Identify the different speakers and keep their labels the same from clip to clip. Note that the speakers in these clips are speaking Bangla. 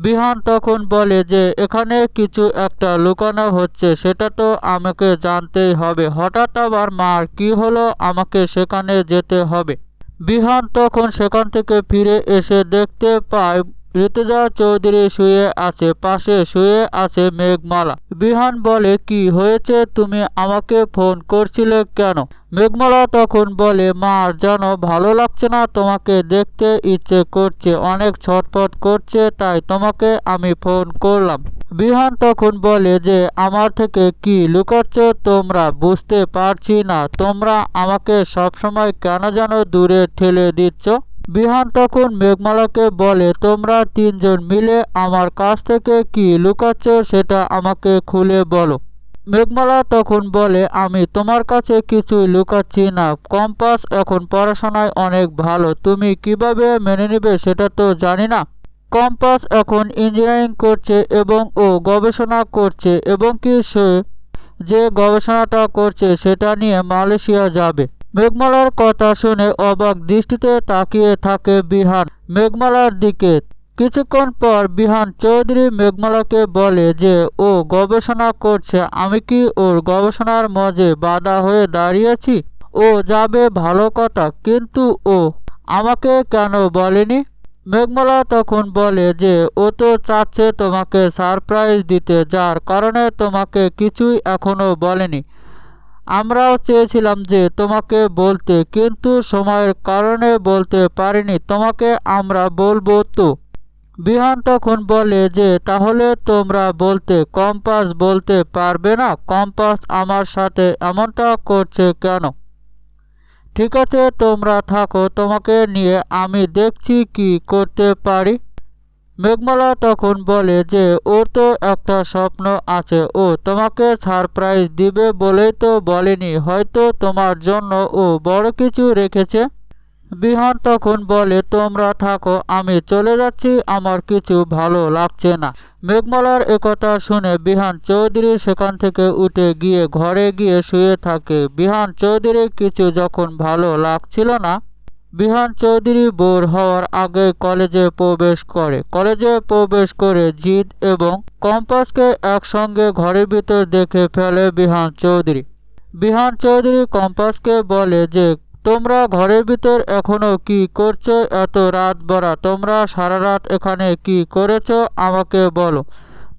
Speaker 1: বিহান তখন বলে যে, এখানে কিছু একটা লুকানো হচ্ছে, সেটা তো আমাকে জানতেই হবে। হঠাৎ আবার মার, কি হলো? আমাকে সেখানে যেতে হবে। বিহান তখন সেখান থেকে ফিরে এসে দেখতে পায় ঋতুজা চৌধুরী শুয়ে আছে, পাশে শুয়ে আছে মেঘমালা। বিহান বলে, কি হয়েছে? তুমি আমাকে ফোন করছিলে কেন? মেঘমালা তখন বলে, মা যেন ভালো লাগছে না, তোমাকে দেখতে ইচ্ছে করছে, অনেক ছটফট করছে, তাই তোমাকে আমি ফোন করলাম। বিহান তখন বলে, যে, আমার থেকে কি লুকাচ্ছ তোমরা? বুঝতে পারছি না, তোমরা আমাকে সবসময় কেন যেন দূরে ঠেলে দিচ্ছ? বিহান তখন মেঘমালাকে বলে, তোমরা তিনজন মিলে আমার কাছ থেকে কি লুকাচ্ছ সেটা আমাকে খুলে বলো। মেঘমালা তখন বলে, আমি তোমার কাছে কিছুই লুকাচ্ছি না। কম্পাস এখন পড়াশোনায় অনেক ভালো। তুমি কীভাবে মেনে নেবে সেটা তো জানি না। কম্পাস এখন ইঞ্জিনিয়ারিং করছে এবং ও গবেষণা করছে এবং কি সে যে গবেষণাটা করছে সেটা নিয়ে মালয়েশিয়া যাবে। মেঘমালার কথা শুনে অবাক দৃষ্টিতে তাকিয়ে থাকে বিহান মেঘমালার দিকে। কিছুক্ষণ পর বিহান চৌধুরী মেঘমালাকে বলে যে, ও গবেষণা করছে, আমি কি ওর গবেষণার মজে বাধা হয়ে দাঁড়িয়েছি? ও যাবে, ভালো কথা, কিন্তু ও আমাকে কেন বলেনি? মেঘমালা তখন বলে যে, ও তো চাচ্ছে তোমাকে সারপ্রাইজ দিতে, যার কারণে তোমাকে কিছুই এখনও বলেনি। আমরাও চেয়েছিলাম যে তোমাকে বলতে, কিন্তু সময়ের কারণে বলতে পারিনি। তোমাকে আমরা বলব তো? বিহান তখন বলে যে, তাহলে তোমরা বলতে, কম্পাস বলতে পারবে না? কম্পাস আমার সাথে এমনটা করছে কেন? ঠিক আছে, তোমরা থাকো, তোমাকে নিয়ে আমি দেখছি কি করতে পারি। মেঘমালা তখন বলে যে, ওর তো একটা স্বপ্ন আছে। ও তোমাকে সারপ্রাইজ দিবে বলেই তো বলেনি। হয়তো তোমার জন্য ও বড় কিছু রেখেছে? বিহান তখন বলে, তোমরা থাকো, আমি চলে যাচ্ছি। আমার কিছু ভালো লাগছে না। মেঘমালার একথা শুনে বিহান চৌধুরী সেখান থেকে উঠে গিয়ে ঘরে গিয়ে শুয়ে থাকে। বিহান চৌধুরী কিছু যখন ভালো লাগছিল না বিহান চৌধুরী বোর হওয়ার আগে কলেজে প্রবেশ করে। কলেজে প্রবেশ করে জিৎ এবং কম্পাসকে একসঙ্গে ঘরের ভিতর দেখে ফেলে বিহান চৌধুরী। বিহান চৌধুরী কম্পাসকে বলে যে, তোমরা ঘরের ভিতর এখনও কি করছ? এত রাত বড়া তোমরা সারা রাত এখানে কি করেছ? আমাকে বলো।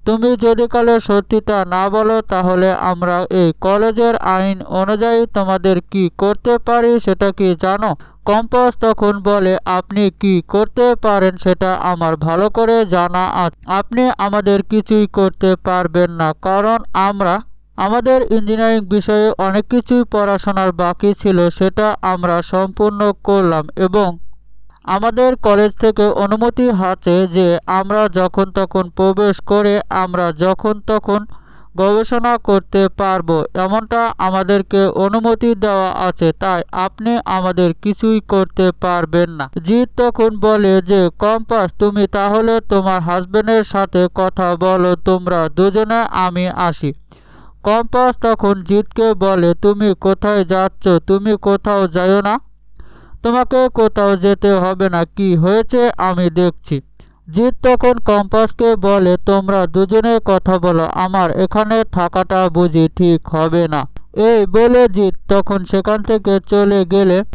Speaker 1: তুমি যদি কালে সত্যিটা না বলো, তাহলে আমরা এই কলেজের আইন অনুযায়ী তোমাদের কি করতে পারি সেটা কি জানো? কম্পাস তখন বলে, আপনি কি করতে পারেন সেটা আমার ভালো করে জানা আছে। আপনি আমাদের কিছুই করতে পারবেন না, কারণ আমরা, আমাদের ইঞ্জিনিয়ারিং বিষয়ে অনেক কিছুই পড়াশোনার বাকি ছিল, সেটা আমরা সম্পূর্ণ করলাম এবং আমাদের কলেজ থেকে অনুমতি আছে যে আমরা যখন তখন প্রবেশ করে, আমরা যখন তখন গবেষণা করতে পারব। এমনটা আমাদেরকে অনুমতি দেওয়া আছে, তাই আপনি আমাদের কিছুই করতে পারবেন না। জিৎ তখন বলে যে, কম্পাস, তুমি তাহলে তোমার হাজবেন্ডের সাথে কথা বলো, তোমরা দুজনে আমি আসি। কম্পাস তখন জিতকে বলে, তুমি কোথায় যাচ্ছ? তুমি কোথাও যাইও না? তোমাকে কোথাও যেতে হবে না। কি হয়েছে আমি দেখছি। জিৎ তখন কম্পাসকে বলে, তোমরা দুজনে কথা বলো, আমার এখানে থাকাটা বুঝি ঠিক হবে না। এই বলে জিৎ তখন সেখান থেকে চলে গেলে